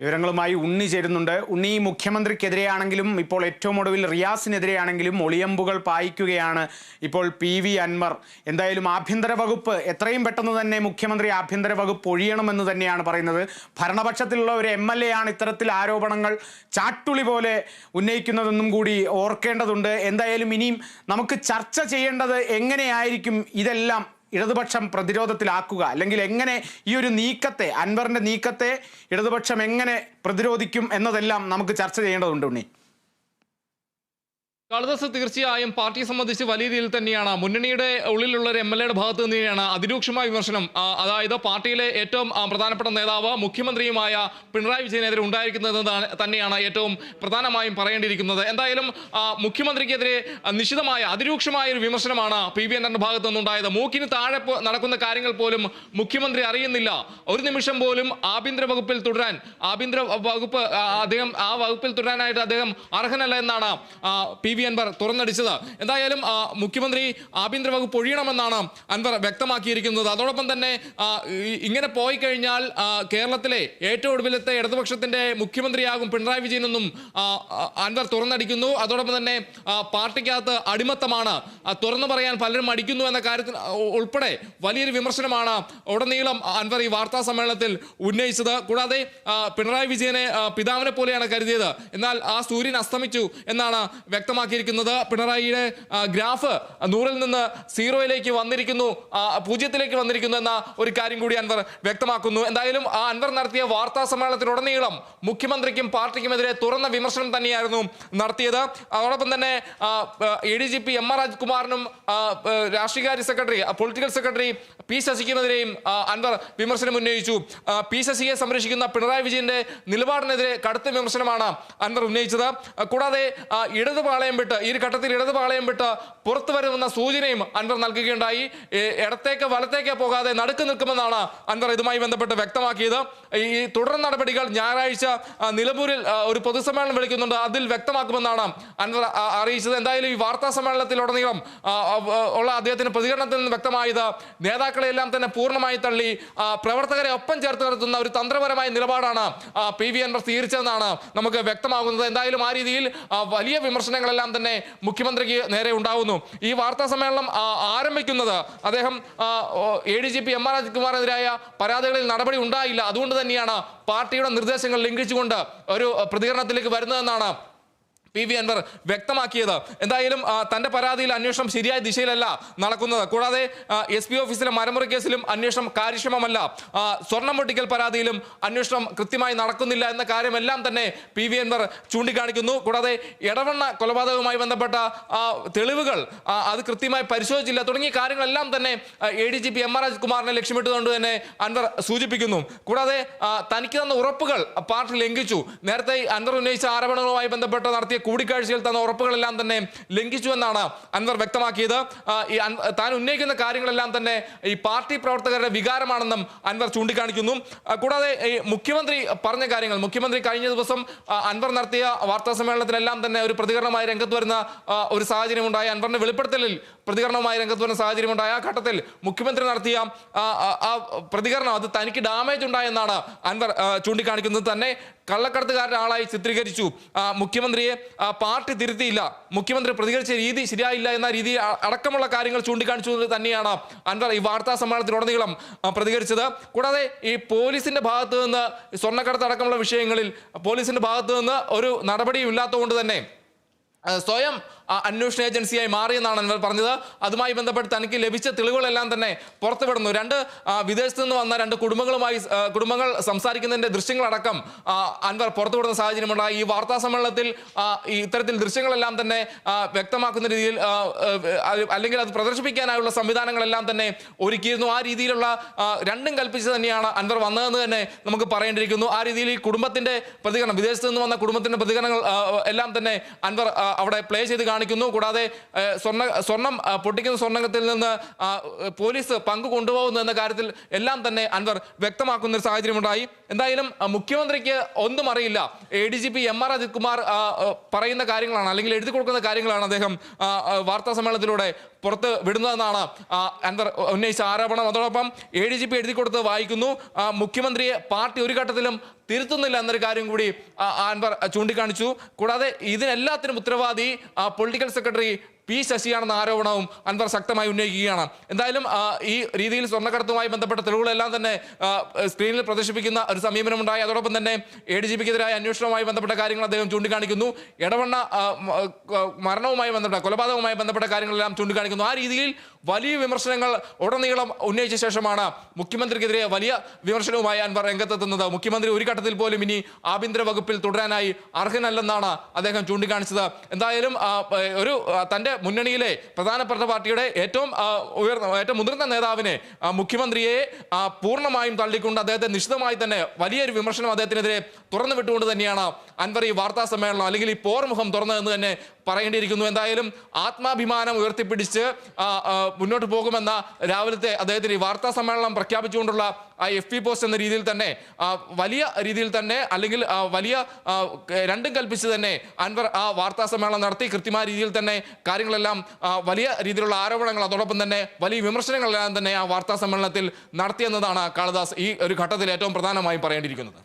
വിവരങ്ങളുമായി ഉണ്ണി ചേരുന്നുണ്ട്. ഉണ്ണി മുഖ്യമന്ത്രിക്കെതിരെയാണെങ്കിലും ഇപ്പോൾ ഏറ്റവും ഒടുവിൽ റിയാസിനെതിരെയാണെങ്കിലും ഒളിയമ്പുകൾ പായിക്കുകയാണ് ഇപ്പോൾ പി വി അൻവർ. എന്തായാലും ആഭ്യന്തര വകുപ്പ് എത്രയും പെട്ടെന്ന് തന്നെ മുഖ്യമന്ത്രി ആഭ്യന്തര വകുപ്പ് ഒഴിയണമെന്ന് തന്നെയാണ് പറയുന്നത്. ഭരണപക്ഷത്തിലുള്ള ഒരു എം എൽ എ ആണ് ഇത്തരത്തിൽ ആരോപണങ്ങൾ ചാട്ടുളി പോലെ ഉന്നയിക്കുന്നതെന്നും കൂടി ഓർക്കേണ്ടതുണ്ട്. എന്തായാലും ഇനിയും നമുക്ക് ചർച്ച ചെയ്യേണ്ടത് എങ്ങനെയായിരിക്കും ഇതെല്ലാം ഇടതുപക്ഷം പ്രതിരോധത്തിലാക്കുക. അല്ലെങ്കിൽ എങ്ങനെ ഈ ഒരു നീക്കത്തെ അൻവറിന്റെ നീക്കത്തെ ഇടതുപക്ഷം എങ്ങനെ പ്രതിരോധിക്കും എന്നതെല്ലാം നമുക്ക് ചർച്ച ചെയ്യേണ്ടതുണ്ട് ഉണ്ണി. കാളിദാസ് തീർച്ചയായും പാർട്ടിയെ സംബന്ധിച്ച് വലിയ രീതിയിൽ തന്നെയാണ്. മുന്നണിയുടെ ഉള്ളിലുള്ള ഒരു എം എൽ എയുടെ ഭാഗത്ത് തന്നെയാണ് അതിരൂക്ഷമായ വിമർശനം. അതായത് പാർട്ടിയിലെ ഏറ്റവും പ്രധാനപ്പെട്ട നേതാവ് മുഖ്യമന്ത്രിയുമായ പിണറായി വിജയനെതിരെ ഉണ്ടായിരിക്കുന്നത് തന്നെയാണ് ഏറ്റവും പ്രധാനമായും പറയേണ്ടിയിരിക്കുന്നത്. എന്തായാലും മുഖ്യമന്ത്രിക്കെതിരെ നിശിതമായ അതിരൂക്ഷമായ ഒരു വിമർശനമാണ് പി വി എന്റെ ഭാഗത്തു നിന്നുണ്ടായത്. മൂക്കിന് താഴെ നടക്കുന്ന കാര്യങ്ങൾ പോലും മുഖ്യമന്ത്രി അറിയുന്നില്ല. ഒരു നിമിഷം പോലും ആഭ്യന്തര വകുപ്പിൽ തുടരാൻ ആഭ്യന്തര വകുപ്പ് അദ്ദേഹം ആ വകുപ്പിൽ തുടരാനായിട്ട് അദ്ദേഹം അർഹനല്ല എന്നാണ് പി വി അൻവർ തുറന്നടിച്ചത്. എന്തായാലും മുഖ്യമന്ത്രി ആഭ്യന്തര വകുപ്പ് ഒഴിയണമെന്നാണ് അൻവർ വ്യക്തമാക്കിയിരിക്കുന്നത്. അതോടൊപ്പം തന്നെ ഇങ്ങനെ പോയി കഴിഞ്ഞാൽ കേരളത്തിലെ ഏറ്റവും ഒടുവിലത്തെ ഇടതുപക്ഷത്തിന്റെ മുഖ്യമന്ത്രിയാകും പിണറായി വിജയനെന്നും അൻവർ തുറന്നടിക്കുന്നു. അതോടൊപ്പം തന്നെ പാർട്ടിക്കകത്ത് അടിമത്തമാണ് തുറന്നു പറയാൻ പലരും മടിക്കുന്നു എന്ന കാര്യത്തിൽ ഉൾപ്പെടെ വലിയൊരു വിമർശനമാണ് ഉടനീളം അൻവർ ഈ വാർത്താ സമ്മേളനത്തിൽ ഉന്നയിച്ചത്. കൂടാതെ പിണറായി വിജയനെ പിതാവിനെ പോലെയാണ് കരുതിയത്. എന്നാൽ ആ സൂര്യൻ അസ്തമിച്ചു എന്നാണ് വ്യക്തമാക്കിയിരിക്കുന്നത് പിണറായിയുടെ ഗ്രാഫ് നൂറിൽ നിന്ന് സീറോയിലേക്ക് വന്നിരിക്കുന്നു. പൂജ്യത്തിലേക്ക് വന്നിരിക്കുന്നു എന്ന ഒരു കാര്യം കൂടി അൻവർ വ്യക്തമാക്കുന്നു. എന്തായാലും ആ അൻവർ നടത്തിയ വാർത്താ സമ്മേളനത്തിലുടനീളം മുഖ്യമന്ത്രിക്കും പാർട്ടിക്കുമെതിരെ തുറന്ന വിമർശനം തന്നെയായിരുന്നു നടത്തിയത്. അതോടൊപ്പം തന്നെ A D G P M R രാജ്കുമാറിനും രാഷ്ട്രീയകാര്യ സെക്രട്ടറി പൊളിറ്റിക്കൽ സെക്രട്ടറി പി ശശിക്കുമെതിരെയും അൻവർ വിമർശനം ഉന്നയിച്ചു. പി ശശിയെ സംരക്ഷിക്കുന്ന പിണറായി വിജയന്റെ നിലപാടിനെതിരെ കടുത്ത വിമർശനമാണ് അൻവർ ഉന്നയിച്ചത്. കൂടാതെ ആ, ഇടത് പാളയം വിട്ട് ഈ ഒരു ഘട്ടത്തിൽ ഇടത് പാളയം വിട്ട് പുറത്തു വരുമെന്ന സൂചനയും അൻവർ നൽകുകയുണ്ടായി. ഇടത്തേക്ക് വലത്തേക്ക് പോകാതെ നടുക്ക് നിൽക്കുമെന്നാണ് അൻവർ ഇതുമായി ബന്ധപ്പെട്ട് വ്യക്തമാക്കിയത്. ഈ തുടർ നടപടികൾ ഞായറാഴ്ച നിലമ്പൂരിൽ ഒരു പൊതുസമ്മേളനം വിളിക്കുന്നുണ്ട്. അതിൽ വ്യക്തമാക്കുമെന്നാണ് അൻവർ അറിയിച്ചത്. എന്തായാലും ഈ വാർത്താ സമ്മേളനത്തിലുടനീളം ഉള്ള അദ്ദേഹത്തിന്റെ പ്രതികരണത്തിൽ നിന്ന് വ്യക്തമായത് നേതാക്കളെല്ലാം തന്നെ പൂർണമായി തള്ളി പ്രവർത്തകരെ ഒപ്പം ചേർത്ത് നിർത്തുന്ന ഒരു തന്ത്രപരമായ നിലപാടാണ് പി വി അൻവർ സ്വീകരിച്ചതെന്നാണ് നമുക്ക് വ്യക്തമാകുന്നത്. എന്തായാലും ആ രീതിയിൽ വലിയ വിമർശനങ്ങളെല്ലാം തന്നെ മുഖ്യമന്ത്രിക്ക് നേരെ ഉണ്ടാവുന്നു. ഈ വാർത്താ സമ്മേളനം ആരംഭിക്കുന്നത് അദ്ദേഹം A D G P M R രാജ്കുമാറിനെതിരായ പരാതികളിൽ നടപടി ഉണ്ടായില്ല. അതുകൊണ്ട് തന്നെയാണ് പാർട്ടിയുടെ നിർദ്ദേശങ്ങൾ ലംഘിച്ചുകൊണ്ട് ഒരു പ്രതികരണത്തിലേക്ക് വരുന്നതെന്നാണ് പി വി അൻവർ വ്യക്തമാക്കിയത്. എന്തായാലും തന്റെ പരാതിയിൽ അന്വേഷണം ശരിയായ ദിശയിലല്ല നടക്കുന്നത്. കൂടാതെ എസ് പി ഓഫീസിലെ മരമുറി കേസിലും അന്വേഷണം കാര്യക്ഷമമല്ല. സ്വർണം പൊട്ടിക്കൽ പരാതിയിലും അന്വേഷണം കൃത്യമായി നടക്കുന്നില്ല എന്ന കാര്യമെല്ലാം തന്നെ പി വി അൻവർ ചൂണ്ടിക്കാണിക്കുന്നു. കൂടാതെ ഇടവണ്ണ കൊലപാതകവുമായി ബന്ധപ്പെട്ട തെളിവുകൾ അത് കൃത്യമായി പരിശോധിച്ചില്ല. തുടങ്ങിയ കാര്യങ്ങളെല്ലാം തന്നെ A D G P M R രാജ്കുമാറിനെ ലക്ഷ്യമിട്ടുകൊണ്ട് തന്നെ അൻവർ സൂചിപ്പിക്കുന്നു. കൂടാതെ തനിക്ക് തന്ന ഉറപ്പുകൾ പാർട്ടി ലംഘിച്ചു. നേരത്തെ അൻവർ ഉന്നയിച്ച ആരോപണങ്ങളുമായി ബന്ധപ്പെട്ട് നടത്തിയ കൂടിക്കാഴ്ചയിൽ തന്ന ഉറപ്പുകളെല്ലാം തന്നെ ലംഘിച്ചു എന്നാണ് അൻവർ വ്യക്തമാക്കിയത്. താൻ ഉന്നയിക്കുന്ന കാര്യങ്ങളെല്ലാം തന്നെ ഈ പാർട്ടി പ്രവർത്തകരുടെ വികാരമാണെന്നും അൻവർ ചൂണ്ടിക്കാണിക്കുന്നു. കൂടാതെ ഈ മുഖ്യമന്ത്രി പറഞ്ഞ കാര്യങ്ങൾ മുഖ്യമന്ത്രി കഴിഞ്ഞ ദിവസം അൻവർ നടത്തിയ വാർത്താ സമ്മേളനത്തിലെല്ലാം തന്നെ ഒരു പ്രതികരണമായി രംഗത്ത് വരുന്ന ഒരു സാഹചര്യം ഉണ്ടായി അൻവറിന്റെ വെളിപ്പെടുത്തലിൽ പ്രതികരണവുമായി രംഗത്ത് വരുന്ന സാഹചര്യം ഉണ്ടായ ആ ഘട്ടത്തിൽ മുഖ്യമന്ത്രി നടത്തിയ ആ, പ്രതികരണം അത് തനിക്ക് ഡാമേജ് ഉണ്ടായെന്നാണ് അൻവർ ചൂണ്ടിക്കാണിക്കുന്നത് തന്നെ. കള്ളക്കടത്തുകാരുടെ ആളായി ചിത്രീകരിച്ചു. മുഖ്യമന്ത്രിയെ പാർട്ടി തിരുത്തിയില്ല. മുഖ്യമന്ത്രി പ്രതികരിച്ച രീതി ശരിയായില്ല എന്ന രീതി അടക്കമുള്ള കാര്യങ്ങൾ ചൂണ്ടിക്കാണിച്ചു തന്നെയാണ് അൻവർ ഈ വാർത്താ സമ്മേളനത്തിലുടനീളം പ്രതികരിച്ചത്. കൂടാതെ ഈ പോലീസിന്റെ ഭാഗത്ത് നിന്ന് സ്വർണക്കടത്ത് അടക്കമുള്ള വിഷയങ്ങളിൽ പോലീസിന്റെ ഭാഗത്ത് നിന്ന് ഒരു നടപടിയും ഇല്ലാത്തതുകൊണ്ട് തന്നെ സ്വയം അന്വേഷണ ഏജൻസിയായി മാറിയെന്നാണ് അൻവർ പറഞ്ഞത്. അതുമായി ബന്ധപ്പെട്ട് തനിക്ക് ലഭിച്ച തെളിവുകളെല്ലാം തന്നെ പുറത്തുവിടുന്നു. രണ്ട് വിദേശത്ത് നിന്ന് വന്ന രണ്ട് കുടുംബങ്ങളുമായി കുടുംബങ്ങൾ സംസാരിക്കുന്നതിന്റെ ദൃശ്യങ്ങളടക്കം അൻവർ പുറത്തുവിടുന്ന സാഹചര്യമുണ്ടായി. ഈ വാർത്താ സമ്മേളനത്തിൽ ഇത്തരത്തിൽ ദൃശ്യങ്ങളെല്ലാം തന്നെ വ്യക്തമാക്കുന്ന രീതിയിൽ അല്ലെങ്കിൽ അത് പ്രദർശിപ്പിക്കാനായുള്ള സംവിധാനങ്ങളെല്ലാം തന്നെ ഒരുക്കിയിരുന്നു. ആ രീതിയിലുള്ള രണ്ടും കൽപ്പിച്ച് തന്നെയാണ് അൻവർ വന്നതെന്ന് തന്നെ നമുക്ക് പറയേണ്ടിയിരിക്കുന്നു. ആ രീതിയിൽ ഈ കുടുംബത്തിന്റെ പ്രതികരണം വിദേശത്ത് നിന്ന് വന്ന കുടുംബത്തിന്റെ പ്രതികരണങ്ങൾ എല്ലാം തന്നെ അൻവർ അവിടെ പ്ലേ ചെയ്ത് കാണിക്കുന്നു. കൂടാതെ സ്വർണ സ്വർണം പൊട്ടിക്കുന്ന സ്വർണത്തിൽ നിന്ന് പോലീസ് പങ്ക് കൊണ്ടുപോകുന്നു എന്ന കാര്യത്തിൽ എല്ലാം തന്നെ അൻവർ വ്യക്തമാക്കുന്ന ഒരു സാഹചര്യമുണ്ടായി. എന്തായാലും മുഖ്യമന്ത്രിക്ക് ഒന്നും അറിയില്ല. A D G P M R Ajith Kumar പറയുന്ന കാര്യങ്ങളാണ് അല്ലെങ്കിൽ എഴുതി കൊടുക്കുന്ന കാര്യങ്ങളാണ് അദ്ദേഹം വാർത്താ സമ്മേളനത്തിലൂടെ പുറത്ത് വിടുന്നതെന്നാണ് എന്താ ഉന്നയിച്ച ആരോപണം. അതോടൊപ്പം എ ഡി ജി പി എഴുതി കൊടുത്ത് വായിക്കുന്നു മുഖ്യമന്ത്രിയെ പാർട്ടി ഒരു ഘട്ടത്തിലും തിരുത്തുന്നില്ല എന്നൊരു കാര്യം കൂടി അൻവർ ചൂണ്ടിക്കാണിച്ചു. കൂടാതെ ഇതിനെല്ലാത്തിനും ഉത്തരവാദി പൊളിറ്റിക്കൽ സെക്രട്ടറി പി ശശിയാണെന്ന ആരോപണവും അൻവർ ശക്തമായി ഉന്നയിക്കുകയാണ്. എന്തായാലും ഈ രീതിയിൽ സ്വർണക്കടത്തുമായി ബന്ധപ്പെട്ട തെളിവുകളെല്ലാം തന്നെ സ്ക്രീനിൽ പ്രദർശിപ്പിക്കുന്ന ഒരു സമീപനമുണ്ടായി. അതോടൊപ്പം തന്നെ എ ഡി ജി പിക്കെതിരായ അന്വേഷണവുമായി ബന്ധപ്പെട്ട കാര്യങ്ങൾ അദ്ദേഹം ചൂണ്ടിക്കാണിക്കുന്നു. ഇടവണ്ണ മരണവുമായി ബന്ധപ്പെട്ട കൊലപാതകവുമായി ബന്ധപ്പെട്ട കാര്യങ്ങളെല്ലാം ചൂണ്ടിക്കാണിക്കുന്നു. ആ രീതിയിൽ വലിയ വിമർശനങ്ങൾ ഉടനീളം ഉന്നയിച്ച ശേഷമാണ് മുഖ്യമന്ത്രിക്കെതിരെ വലിയ വിമർശനവുമായി അൻവർ രംഗത്തെത്തുന്നത്. മുഖ്യമന്ത്രി ഒരു ഘട്ടത്തിൽ പോലും ഇനി ആഭ്യന്തര വകുപ്പിൽ തുടരാനായി അർഹനല്ലെന്നാണ് അദ്ദേഹം ചൂണ്ടിക്കാണിച്ചത്. എന്തായാലും ഒരു തന്റെ മുന്നണിയിലെ പ്രധാനപ്പെട്ട പാർട്ടിയുടെ ഏറ്റവും ഉയർന്ന ഏറ്റവും മുതിർന്ന നേതാവിനെ മുഖ്യമന്ത്രിയെ പൂർണമായും തള്ളിക്കൊണ്ട് അദ്ദേഹത്തെ നിശ്ചിതമായി തന്നെ വലിയൊരു വിമർശനം അദ്ദേഹത്തിനെതിരെ തുറന്നു വിട്ടുകൊണ്ട് തന്നെയാണ് അൻവർ ഈ വാർത്താ സമ്മേളനം അല്ലെങ്കിൽ ഈ പോർമുഖം തുറന്നതെന്ന് തന്നെ പറയേണ്ടിയിരിക്കുന്നു. എന്തായാലും ആത്മാഭിമാനം ഉയർത്തിപ്പിടിച്ച് മുന്നോട്ട് പോകുമെന്ന രാവിലത്തെ അദ്ദേഹത്തിന് ഈ വാർത്താ സമ്മേളനം പ്രഖ്യാപിച്ചുകൊണ്ടുള്ള ആ എഫ് പി പോസ്റ്റ് എന്ന രീതിയിൽ തന്നെ വലിയ രീതിയിൽ തന്നെ അല്ലെങ്കിൽ വലിയ രണ്ടും കൽപ്പിച്ച് തന്നെ അൻവർ ആ വാർത്താ സമ്മേളനം നടത്തി കൃത്യമായ രീതിയിൽ തന്നെ കാര്യങ്ങളെല്ലാം വലിയ രീതിയിലുള്ള ആരോപണങ്ങൾ അതോടൊപ്പം തന്നെ വലിയ വിമർശനങ്ങളെല്ലാം തന്നെ ആ വാർത്താ സമ്മേളനത്തിൽ നടത്തിയെന്നതാണ് കാളിദാസ് ഈ ഒരു ഘട്ടത്തിൽ ഏറ്റവും പ്രധാനമായും പറയേണ്ടിയിരിക്കുന്നത്.